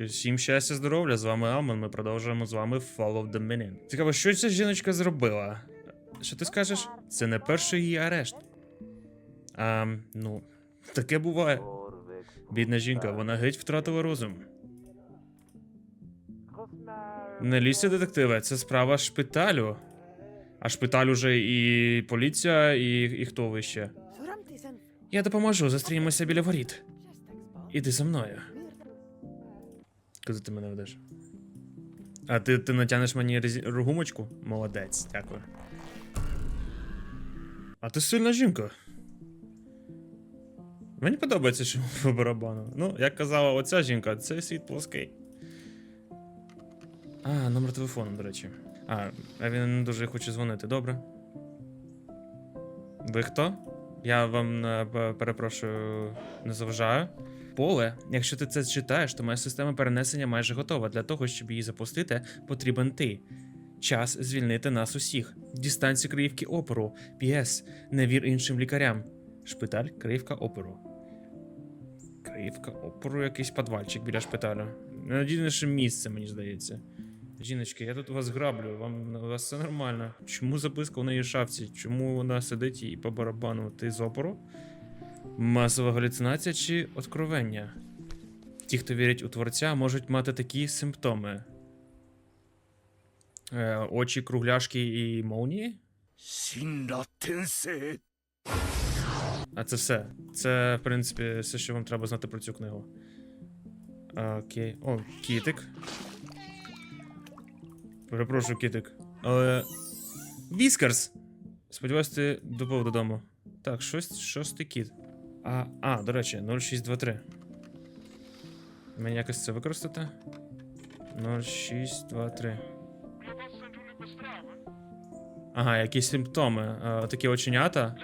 Всім щастя, здоров'я, з вами Амон. Ми продовжуємо з вами Fall of the Minion. Цікаво, що ця жіночка зробила? Що ти скажеш? Це не перший її арешт. А, ну, таке буває. Бідна жінка, вона геть втратила розум. Не лізьте, детективе, це справа шпиталю. А шпиталь уже і поліція, і, і хто ви ще? Я допоможу, зустрінемося біля воріт. Іди за мною. Куди ти мене ведеш? А ти, ти натягнеш мені резі... гумочку? Молодець, дякую. А ти сильна жінка. Мені подобається, що по барабану. Ну, як казала оця жінка, це світ плоский. А, номер телефону, до речі. А, а він не дуже хоче дзвонити, добре. Ви хто? Я вам е, перепрошую, не заважаю. Поле, якщо ти це читаєш, то моя система перенесення майже готова. Для того, щоб її запустити, потрібен ти. Час звільнити нас усіх. Дістанцію криївки опору. П'єс. Не вір іншим лікарям. Шпиталь, криївка опору. Криївка опору, якийсь подвальчик біля шпиталю. Надійніше місце, мені здається. Жіночки, я тут вас граблю, вам у вас все нормально. Чому записка в неї шафці? Чому вона сидить і по барабану? Ти з опору? Масова галюцинація чи откровення? Ті, хто вірять у творця, можуть мати такі симптоми: Е, очі, кругляшки і молнії. А це все. Це, в принципі, все, що вам треба знати про цю книгу. Окей. О, кітик. Перепрошую, кітик. Але. Віскарс! Сподіваюсь, ти доповів додому. Так, щось, шостий кіт. А, а, до речі, 0623. Мені якось це використати? 0623. Ага, якісь симптоми. А, такі оченята.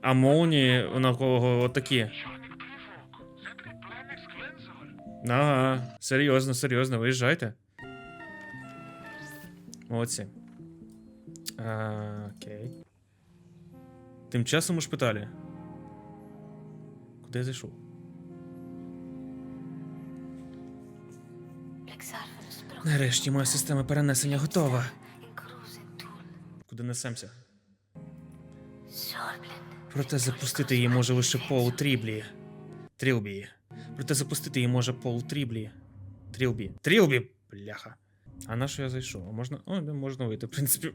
А молнії у кого отакі. Ага, серйозно, серйозно, виїжджайте. Молодці. А, окей. Тим часом у шпиталі. Куди зайшов? Нарешті моя система перенесення готова. Куди несемося? Проте запустити її може лише Пол Тріблі. Трілбі. Проте запустити її може Пол Тріблі. Трілбі. Трілбі! Бляха. А на що я зайшов? Можна. О, можна вийти, в принципі.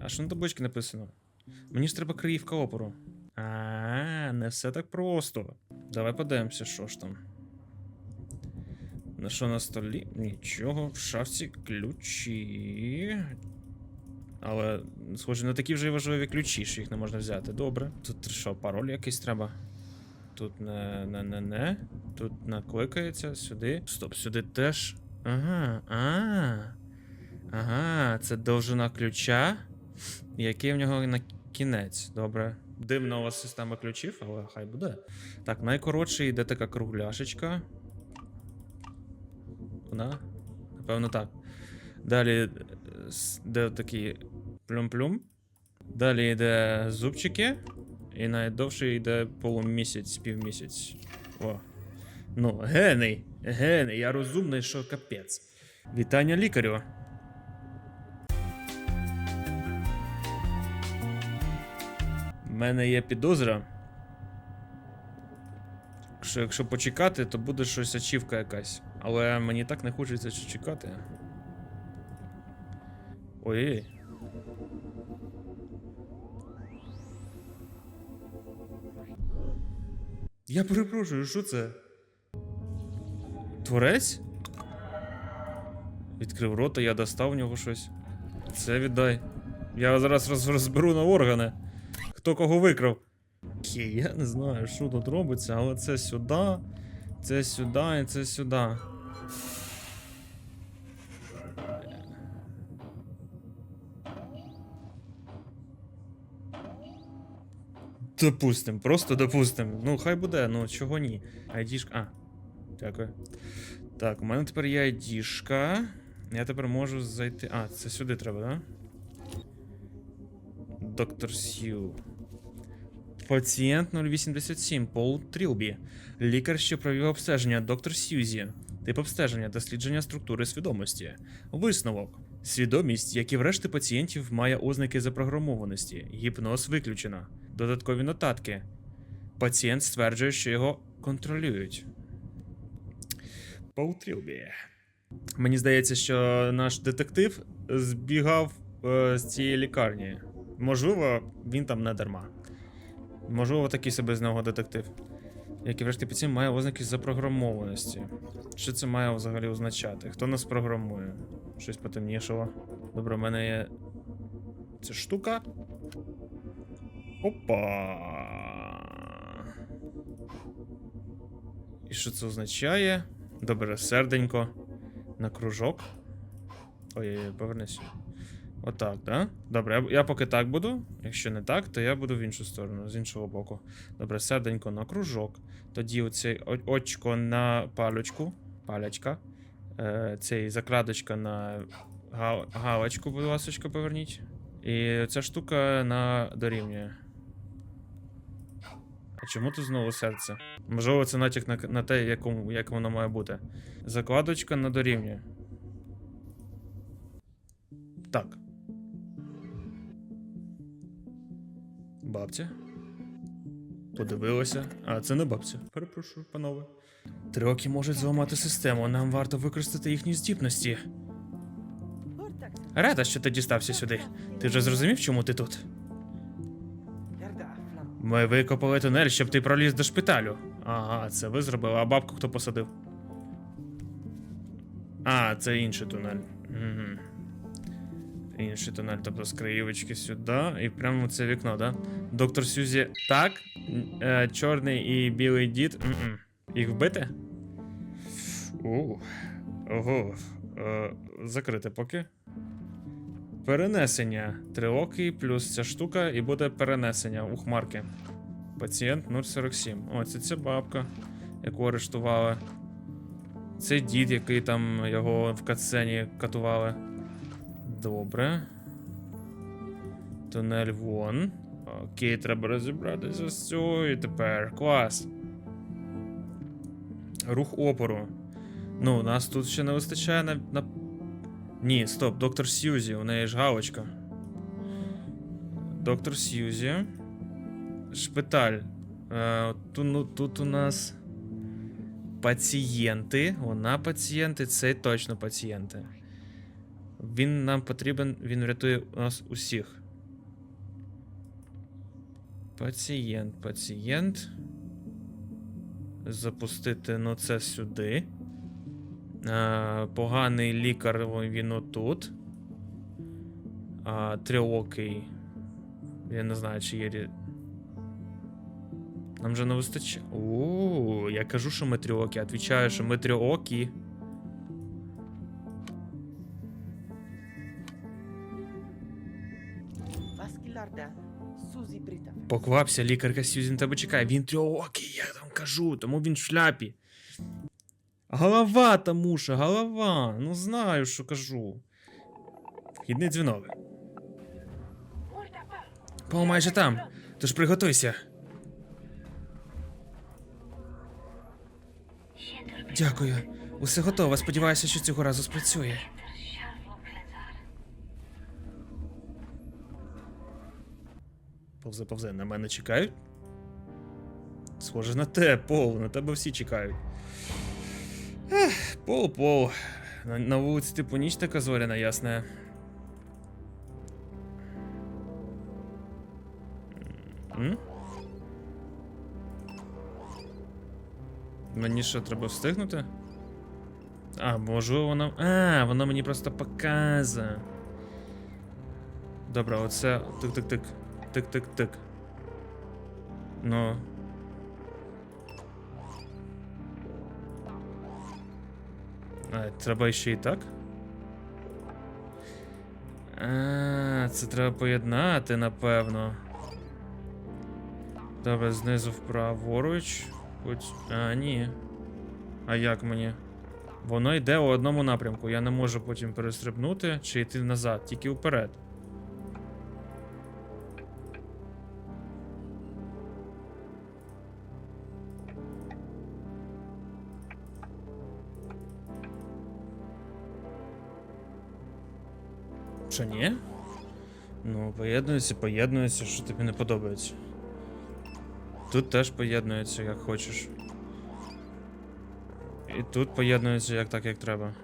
А що на табличці написано? Мені ж треба криївка опору. А, не все так просто. Давай подивимося, що ж там. На що на столі? Нічого. В шафці ключі. Але, схоже, не такі вже й важливі ключі, що їх не можна взяти. Добре. Тут що, пароль якийсь треба? Тут не не не не. Тут накликається сюди. Стоп, сюди теж. Ага. А. Ага, це довжина ключа. Який в нього на кінець. Добре. Дивна у вас система ключів, але хай буде. Так, найкоротший йде така кругляшечка. Вона? Напевно, так. Далі е, с- такі плюм-плюм. Далі йде зубчики. І найдовший йде полумісяць, півмісяць. О. Ну, гений. Гений, я розумний, що капець. Вітання лікарю. У мене є підозра. Що якщо почекати, то буде щось ачівка якась. Але мені так не хочеться чекати. Ой. Я перепрошую, що це? Творець? Відкрив рота, я достав в нього щось. Це віддай. Я зараз розберу на органи. Хто кого викрав? Окей, я не знаю, що тут робиться, але це сюди, це сюди і це сюди. Допустим, просто допустим. Ну, хай буде, ну чого ні. Айдішка. А, дякую. Так, у мене тепер є айдішка. Я тепер можу зайти. А, це сюди треба, да? Доктор Сью. Пацієнт 087 Пол Трілбі. Лікар, що провів обстеження, доктор Сьюзі. Тип обстеження дослідження структури свідомості. Висновок. Свідомість, як і в пацієнтів, має ознаки запрограмованості. Гіпноз виключено. Додаткові нотатки. Пацієнт стверджує, що його контролюють. Пол Трілбі. Мені здається, що наш детектив збігав е, з цієї лікарні. Можливо, він там не дарма. Можливо, такий себе з нього детектив. Як і врешті пацієнт має ознаки запрограмованості. Що це має взагалі означати? Хто нас програмує? Щось потемнішало. Добре, у мене є. Ця штука. Опа. І що це означає? Добре, серденько. На кружок. Ой-ой-ой, повернись. Отак, да? Добре, я, поки так буду. Якщо не так, то я буду в іншу сторону, з іншого боку. Добре, серденько на кружок. Тоді оцей о- очко на палючку. Палячка. Е, цей закладочка на га- галочку, будь ласочка, поверніть. І ця штука на дорівнює. А чому тут знову серце? Можливо, це натяк на, на те, якому, як воно має бути. Закладочка на дорівнює. Так. Бабця. Подивилася. А, це не бабця. Перепрошую, панове. Трьоки можуть зламати систему. Нам варто використати їхні здібності. Рада, що ти дістався сюди. Ти вже зрозумів, чому ти тут? Ми викопали тунель, щоб ти проліз до шпиталю. Ага, це ви зробили, а бабку хто посадив? А, це інший тунель. Угу. Інший тунель, тобто з краєвички сюди, і прямо це вікно, да? Доктор Сюзі так. Е, чорний і білий дід. М-м. Їх вбити? У. Ого. Е, закрити поки. Перенесення. Триокий плюс ця штука, і буде перенесення у хмарки. Пацієнт 047. О, це ця бабка, яку арештували. Це дід, який там його в катсцені катували. Добре. Тунель вон. Окей, треба розібратися з цього і тепер. Клас. Рух опору. Ну, у нас тут ще не вистачає на. на... Ні, стоп, доктор Сьюзі, у неї ж галочка. Доктор Сьюзі. Шпиталь. Е, ту- ну, тут у нас пацієнти. Вона пацієнти, це точно пацієнти. Він нам потрібен, він врятує нас усіх. Пацієнт, пацієнт. Запустити, ну, це сюди. Е, поганий лікар, він отут. А, триокий. Я не знаю, чи є. Нам же не вистачає. О, я кажу, що ми трьокі, відповідаю, що ми трьокі. Поквапся, лікарка Сьюзін тебе чекає. Він трьоокий, я там кажу, тому він в шляпі. Голова там муша, голова. Ну знаю, що кажу. Вхідний дзвінок. Пол майже там. Тож приготуйся. Дякую. Усе готово. Сподіваюся, що цього разу спрацює. Повзе, повзе, на мене чекають? Схоже на те, Пол, на тебе всі чекають. Ех, Пол, Пол. На, на вулиці типу ніч така зоряна, ясна. Мені що, треба встигнути? А, можливо, вона. А, вона мені просто показує. Добре, оце. Тик-тик-тик. Тик-тик-тик. Ну. А, треба ще і так? А, це треба поєднати, напевно. Добре, знизу вправоруч. Хоч. А, ні. А як мені? Воно йде у одному напрямку. Я не можу потім перестрибнути чи йти назад, тільки вперед. Що, ні? Ну, поєднується, поєднується, що тобі не подобається. Тут теж поєднується, як хочеш. І тут поєднується як так, як треба.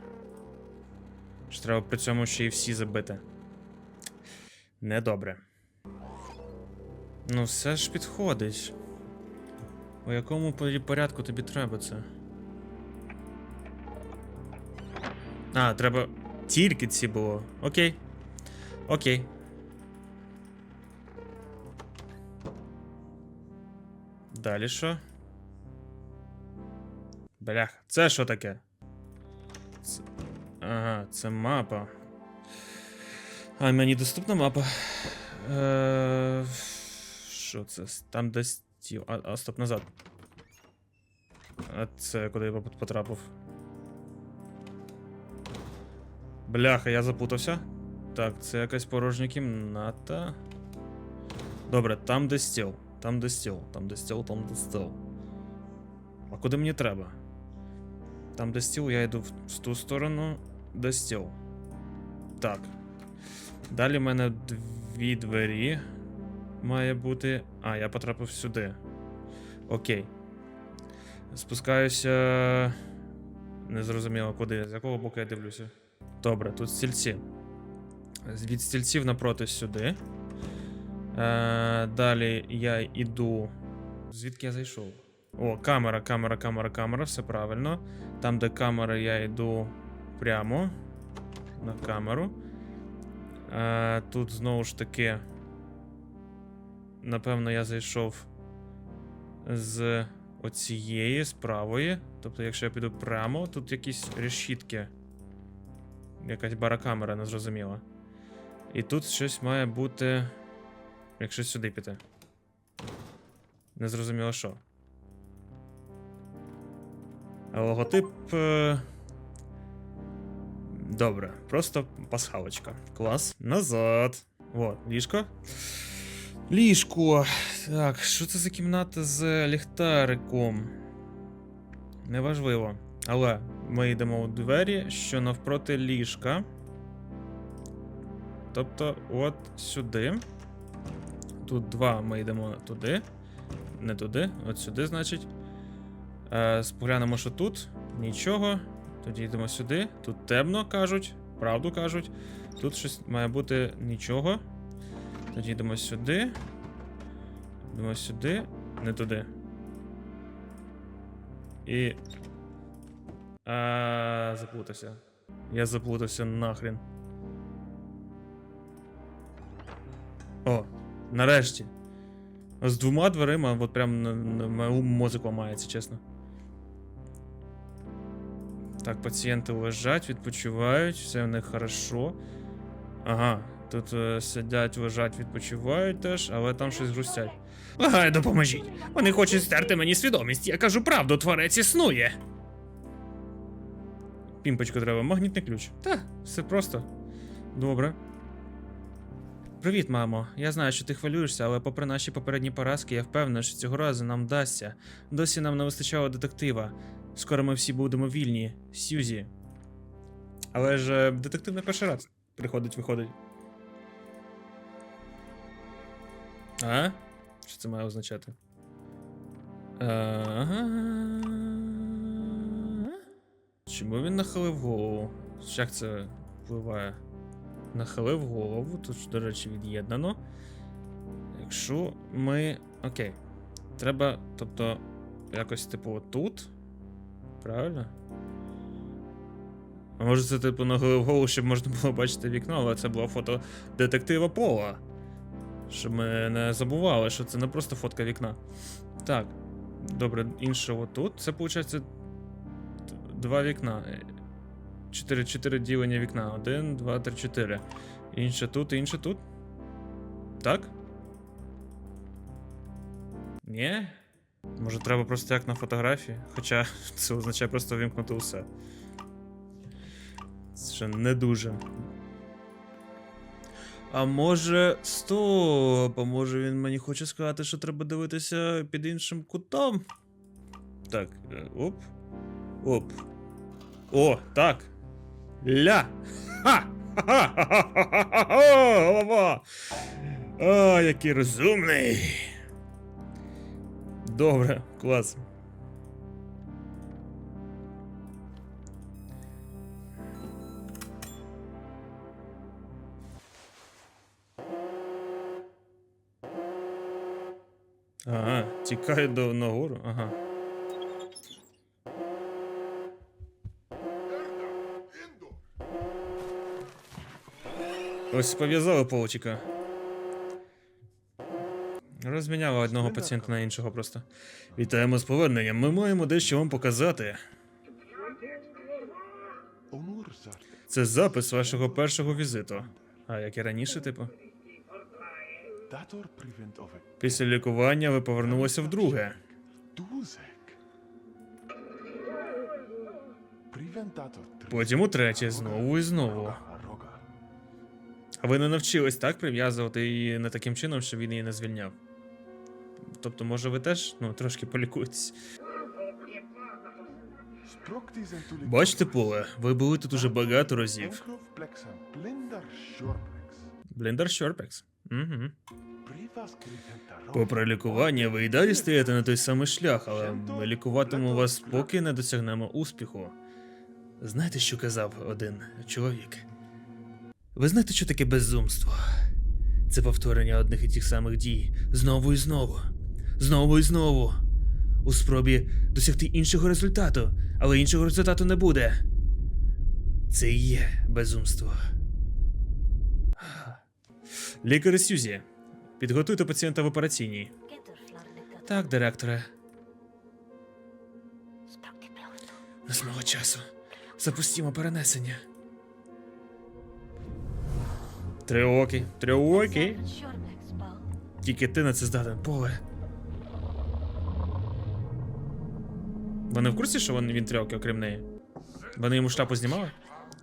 Що треба при цьому ще й всі забити. Недобре. Ну, все ж підходить. У якому порядку тобі треба це? А, треба тільки ці було. Окей. Окей. Далі що? Блях, це що таке? Це... Ага, це мапа. А, мені доступна мапа. Е... Це? Там де стіл. А, а стоп, назад. А це куди я потрапив? Бляха, я запутався. Так, це якась порожня кімната. Добре, там де стіл. Там де стіл. Там де стіл, там де стіл. А куди мені треба? Там де стіл, я йду в ту сторону, де стіл. Так. Далі в мене дві двері. Має бути. А, я потрапив сюди. Окей. Спускаюся. Не зрозуміло куди. З якого боку я дивлюся. Добре, тут стільці. Від стільців напроти сюди. Е, далі я йду. Звідки я зайшов? О, камера, камера, камера, камера, все правильно. Там, де камера, я йду прямо на камеру. Е, тут знову ж таки. Напевно, я зайшов з оцієї, з правої. Тобто, якщо я піду прямо, тут якісь решітки. Якась баракамера, незрозуміла. І тут щось має бути. Якщо сюди піти. Незрозуміло що. А Логотип. е, Добре, просто пасхалочка. Клас. Назад. О, ліжко. Ліжко. Так, що це за кімната з ліхтариком? Неважливо. Але ми йдемо у двері, що навпроти ліжка. Тобто, от сюди. Тут два ми йдемо туди. Не туди, от сюди, значить. Е, споглянемо, що тут. Нічого. Тоді йдемо сюди. Тут темно, кажуть. Правду кажуть. Тут щось має бути нічого. Тоді йдемо сюди. Йдемо сюди. Не туди. І. А, заплутався. Я заплутався нахрен. О, нарешті. З двома дверима, от прям на, мою мозок ламається, чесно. Так, пацієнти лежать, відпочивають, все в них хорошо. Ага, тут е, сидять, лежать, відпочивають теж, але там щось грустять. Благаю, допоможіть. Вони хочуть стерти мені свідомість. Я кажу правду, творець існує. Пімпочку треба, магнітний ключ. Та, все просто. Добре. Привіт, мамо. Я знаю, що ти хвилюєшся, але попри наші попередні поразки, я впевнений, що цього разу нам вдасться. Досі нам не вистачало детектива. Скоро ми всі будемо вільні. Сьюзі. Але ж е, детектив не перший раз приходить, виходить. А? Що це має означати? Ага. Чому він нахилив голову? Як це впливає? Нахилив голову, тут, до речі, від'єднано. Якщо ми. Окей. Треба, тобто, якось, типу, отут. Правильно? А може це, типу, нахилив голову, щоб можна було бачити вікно, але це було фото детектива Пола. Щоб ми не забували, що це не просто фотка вікна. Так. Добре, інше отут. Це, виходить, два вікна. Чотири, чотири ділення вікна. Один, два, три, чотири. Інше тут, інше тут. Так? Ні? Може, треба просто як на фотографії? Хоча це означає просто вимкнути усе. Це ще не дуже. А може. Стоп! А може він мені хоче сказати, що треба дивитися під іншим кутом? Так, е, оп. Оп. О, так. Ля! Ха! Голова! А, який розумний. Добре, клас. Ага, тікає до нагору. Ага. Ось пов'язали Полчика. Розміняли одного пацієнта на іншого просто. Вітаємо з поверненням. Ми маємо дещо вам показати. Це запис вашого першого візиту. А як і раніше, типу. Після лікування ви повернулися вдруге. Потім утретє, знову і знову. А ви не навчились так прив'язувати її не таким чином, щоб він її не звільняв. Тобто, може, ви теж ну, трошки полікуєтесь. Бачите, поле, ви були тут уже багато разів. Блендер Шорпекс. Попри лікування, ви і далі стаєте на той самий шлях, але ми лікуватимемо вас, поки не досягнемо успіху. Знаєте, що казав один чоловік? Ви знаєте, що таке безумство? Це повторення одних і тих самих дій знову і знову, знову і знову. У спробі досягти іншого результату, але іншого результату не буде. Це і є безумство. Лікар Сюзі, підготуйте пацієнта в операційній. Так, директоре. Нас мало часу. Запустімо перенесення. Триокі, триокі. Тільки ти на це здатен, поле. Вони в курсі, що він, трьоки, окрім неї? Вони йому шляпу знімали?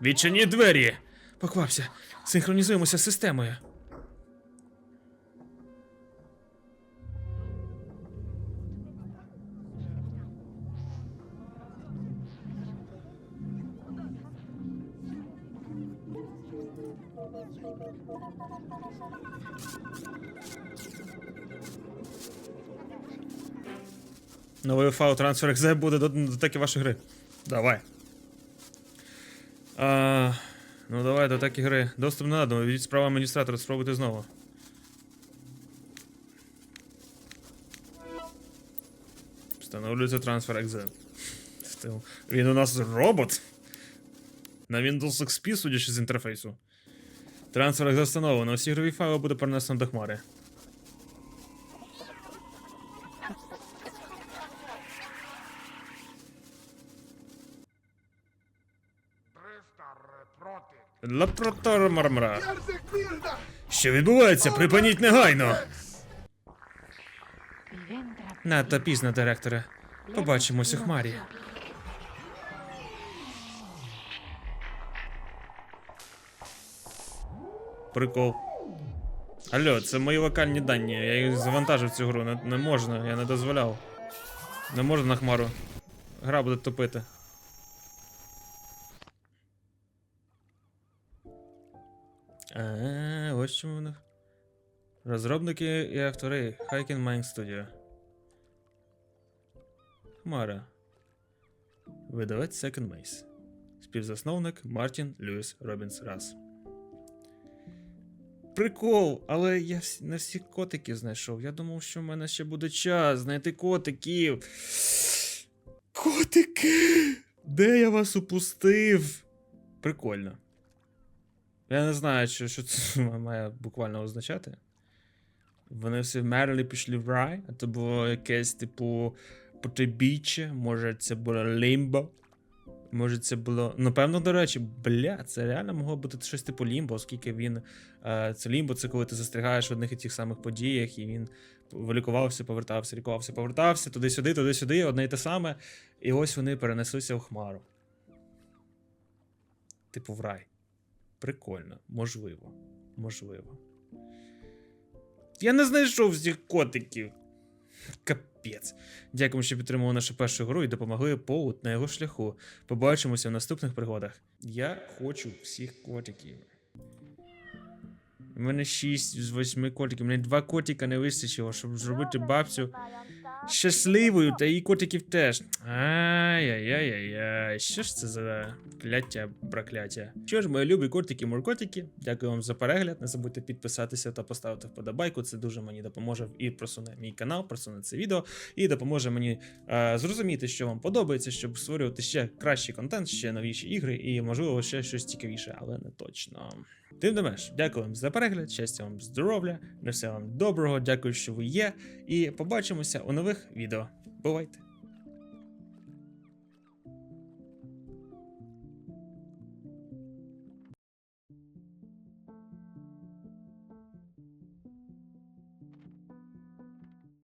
Відчиніть двері! Поквапся, синхронізуємося з системою. Новий файл трансфер XZ буде до, таки вашої гри. Давай. А, ну давай до такі гри. Доступ не надо. Від справа адміністратора, спробуйте знову. Встановлюється трансфер XZ. Стил. Він у нас робот. На Windows XP, судячи з інтерфейсу. Трансфер XZ встановлено. Усі ігрові файли буде перенесено до хмари. Лапротор мармра. Що відбувається? Припиніть негайно. Надто пізно, директоре. Побачимось у хмарі. Прикол. Алло, це мої локальні дані. Я їх завантажив цю гру. Не, не можна, я не дозволяв. Не можна на хмару. Гра буде тупити. Ось чому вони. Розробники і автори Hiking Mind Studio. Хмара. Видавець Second Maze. Співзасновник Мартін Льюіс Робінс Рас. Прикол, але я не всі котики знайшов. Я думав, що в мене ще буде час знайти котиків. Котики! Де я вас упустив? Прикольно. Я не знаю, що, що це має буквально означати. Вони всі вмерли пішли в рай, а це було якесь, типу, потойбіччя, може це було лімбо. Може, це було. Напевно, до речі, бля, це реально могло бути щось типу лімбо, оскільки він. Е, це лімбо, це коли ти застрягаєш в одних і тих самих подіях, і він вилікувався, повертався, лікувався, повертався, туди-сюди, туди-сюди, одне і те саме. І ось вони перенеслися в хмару. Типу в рай. Прикольно, можливо. Можливо. Я не знайшов всіх котиків. Капець. Дякуємо, що підтримували нашу першу гру і допомогли Поут на його шляху. Побачимося в наступних пригодах. Я хочу всіх котиків. У мене 6 з 8 котиків. Мені два котика не вистачило, щоб зробити бабцю щасливою, та її котиків теж. Ай-яй-яй-яй. Що ж це за кляття, прокляття? Що ж, мої любі котики, муркотики, дякую вам за перегляд. Не забудьте підписатися та поставити вподобайку. Це дуже мені допоможе і просуне мій канал, просуне це відео, і допоможе мені е, зрозуміти, що вам подобається, щоб створювати ще кращий контент, ще новіші ігри і, можливо, ще щось цікавіше, але не точно. Тим не менш, дякую вам за перегляд, щастя вам, здоров'я, на все вам доброго, дякую, що ви є, і побачимося у нових відео. Бувайте!